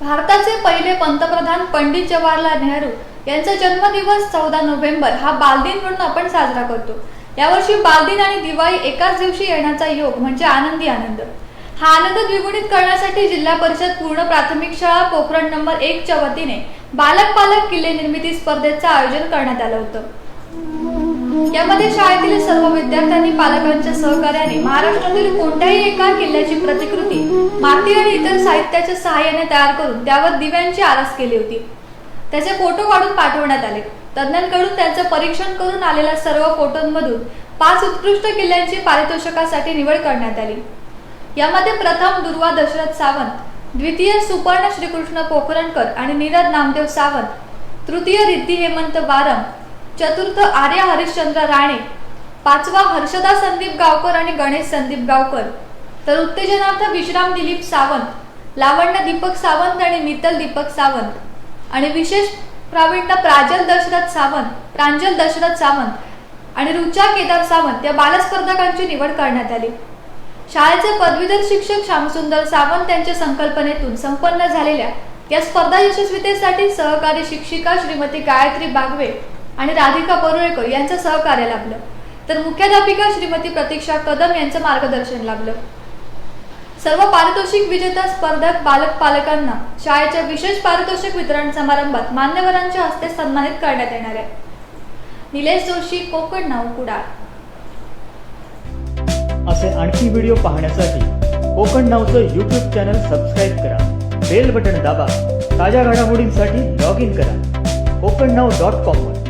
भारताचे पहिले पंतप्रधान पंडित जवाहरलाल नेहरू यांचा जन्मदिवस चौदा नोव्हेंबर हा बालदिन म्हणून आपण साजरा करतो. यावर्षी बालदिन आणि दिवाळी एकाच दिवशी येण्याचा योग म्हणजे आनंदी आनंद. हा आनंद द्विगुणित करण्यासाठी जिल्हा परिषद पूर्ण प्राथमिक शाळा पोखरण नंबर एक च्या वतीने बालक पालक किल्ले निर्मिती स्पर्धेचं आयोजन करण्यात आलं होतं. यामध्ये शाळेतील सर्व विद्यार्थ्यांनी पालकांच्या सहकार्याने महाराष्ट्रातील कोणत्याही एका किल्ल्याची प्रतिकृती माती आणि इतर साहित्याच्या सहाय्याने तयार करून त्यावर दिव्यांची आरास केली होती. त्याचे फोटो काढून पाठवण्यात आले. तज्ज्ञांकडून त्यांचं परीक्षण करून आलेल्या सर्व फोटोंमधून पाच उत्कृष्ट किल्ल्यांची पारितोषिकासाठी निवड करण्यात आली. यामध्ये प्रथम दुर्वा दशरथ सावंत द्वितीय सुपर्ण श्रीकृष्ण पोखरणकर आणि नीरज नामदेव सावंत तृतीय रिद्धी हेमंत वारम चतुर्थ आर्य हरिश्चंद्र राणे पाचवा हर्षदा संदीप गावकर आणि गणेश संदीप गावकर. तर उत्तेजनार्थ विश्राम दिलीप सावंत लावण्य दीपक सावंत आणि मित्तल दीपक सावंत. आणि विशेष प्रावीण्य प्राजल दशरथ सावंत प्रांजल दशरथ सावंत आणि रुचा केदार सावंत या बालस्पर्धकांची निवड करण्यात आली. शाळेचे पदवीधर शिक्षक श्यामसुंदर सावंत यांच्या संकल्पनेतून संपन्न झालेल्या या स्पर्धा यशस्वीतेसाठी सहकारी शिक्षिका श्रीमती गायत्री बागवे आणि राधिका परुळेकर यांचं सहकार्य लाभलं. तर मुख्याध्यापिका श्रीमती प्रतीक्षा कदम यांचं मार्गदर्शन लाभलं. सर्व पारितोषिक विजेता स्पर्धक बालक पालकांना शाळेच्या विशेष पारितोषिक वितरण समारंभात मान्यवरांच्या हस्ते सन्मानित करण्यात येणार आहे. निलेश जोशी कोकण नाव कुडाळ. असे आणखी व्हिडिओ पाहण्यासाठी कोकण नावचं यूट्यूब चॅनल सबस्क्राईब करा. बेल बटन दाबा. ताज्या घडामोडींसाठी लॉग इन करा. कोकण नाव डॉट कॉमवर